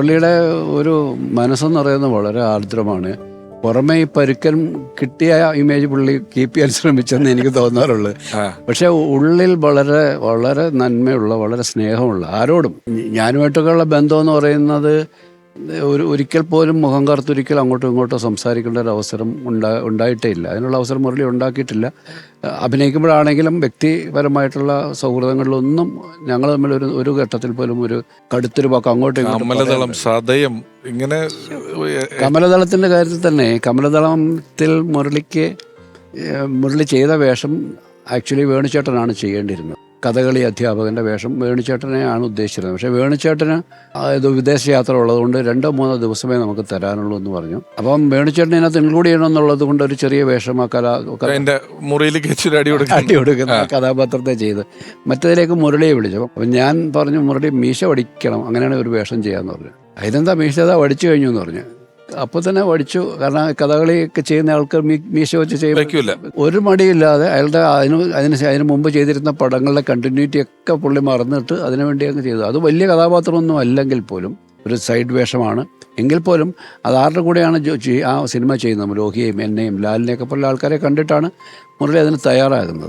പുള്ളിയുടെ ഒരു മനസ്സെന്ന് പറയുന്നത് വളരെ ആർദ്രമാണ് പുറമെ ഈ പരുക്കൻ കിട്ടിയ ഇമേജ് പുള്ളി കീപ്പ് ചെയ്യാൻ ശ്രമിച്ചെന്ന് എനിക്ക് തോന്നാറുള്ളത്. പക്ഷെ ഉള്ളിൽ വളരെ വളരെ നന്മയുള്ള വളരെ സ്നേഹമുള്ള ആരോടും ഞാനുമായിട്ടൊക്കെയുള്ള ബന്ധം എന്ന് പറയുന്നത് ഒരു ഒരിക്കൽ പോലും മുഖം കറുത്തൊരിക്കൽ അങ്ങോട്ടും ഇങ്ങോട്ടും സംസാരിക്കേണ്ട ഒരു അവസരം ഉണ്ടാ ഉണ്ടായിട്ടേ ഇല്ല. അതിനുള്ള അവസരം മുരളി ഉണ്ടാക്കിയിട്ടില്ല. അഭിനയിക്കുമ്പോഴാണെങ്കിലും വ്യക്തിപരമായിട്ടുള്ള സൗഹൃദങ്ങളിലൊന്നും ഞങ്ങൾ തമ്മിൽ ഒരു ഒരു ഘട്ടത്തിൽ പോലും ഒരു കടുത്തൊരു വാക്ക് അങ്ങോട്ടും കമലദളം സദയം ഇങ്ങനെ കമലദളത്തിന്റെ കാര്യത്തിൽ തന്നെ കമലദളത്തിൽ മുരളിക്ക് മുരളി ചെയ്ത വേഷം ആക്ച്വലി വേണുചേട്ടനാണ് ചെയ്യേണ്ടിയിരുന്നത്. കഥകളി അധ്യാപകന്റെ വേഷം വേണുചേട്ടനെയാണ് ഉദ്ദേശിച്ചിരുന്നത്. പക്ഷേ വേണുചേട്ടന് ആ, ഇത് വിദേശയാത്ര ഉള്ളതുകൊണ്ട് രണ്ടോ മൂന്നോ ദിവസമേ നമുക്ക് തരാനുള്ളൂ എന്ന് പറഞ്ഞു. അപ്പം വേണുചേട്ടൻ ഇതിനകത്ത് ഇൻക്ലൂഡ് ചെയ്യണമെന്നുള്ളത് കൊണ്ട് ഒരു ചെറിയ വേഷം ആ കല എന്റെ മുറിയിൽ അടി കൊടുക്കുന്ന കഥാപാത്രത്തെ ചെയ്ത്. മറ്റേതിലേക്ക് മുരളിയെ വിളിച്ചു അപ്പം ഞാൻ പറഞ്ഞു മുരളി മീശ പഠിക്കണം. അങ്ങനെയാണ് ഒരു വേഷം ചെയ്യാമെന്ന് പറഞ്ഞു. അതിനെന്താ മീശ അതാ പഠിച്ചു കഴിഞ്ഞു എന്ന് പറഞ്ഞു. അപ്പോൾ തന്നെ പഠിച്ചു. കാരണം കഥകളിയൊക്കെ ചെയ്യുന്ന ആൾക്കാർ മീശ വെച്ച് ചെയ്യും ഒരു മടിയില്ലാതെ അയാളുടെ അതിന് അതിന് അതിന് മുമ്പ് ചെയ്തിരുന്ന പടങ്ങളുടെ കണ്ടിന്യൂറ്റി ഒക്കെ പുള്ളി മറന്നിട്ട് അതിനുവേണ്ടി അങ്ങ് ചെയ്തു. അത് വലിയ കഥാപാത്രമൊന്നും അല്ലെങ്കിൽ പോലും ഒരു സൈഡ് വേഷമാണ്. എങ്കിൽ പോലും അത് ആരുടെ കൂടെയാണ് ആ സിനിമ ചെയ്യുന്നത്? ലോഹിയെയും എന്നെയും ലാലിനെയൊക്കെ പോലുള്ള ആൾക്കാരെ കണ്ടിട്ടാണ് മുരളി അതിന് തയ്യാറാകുന്നത്.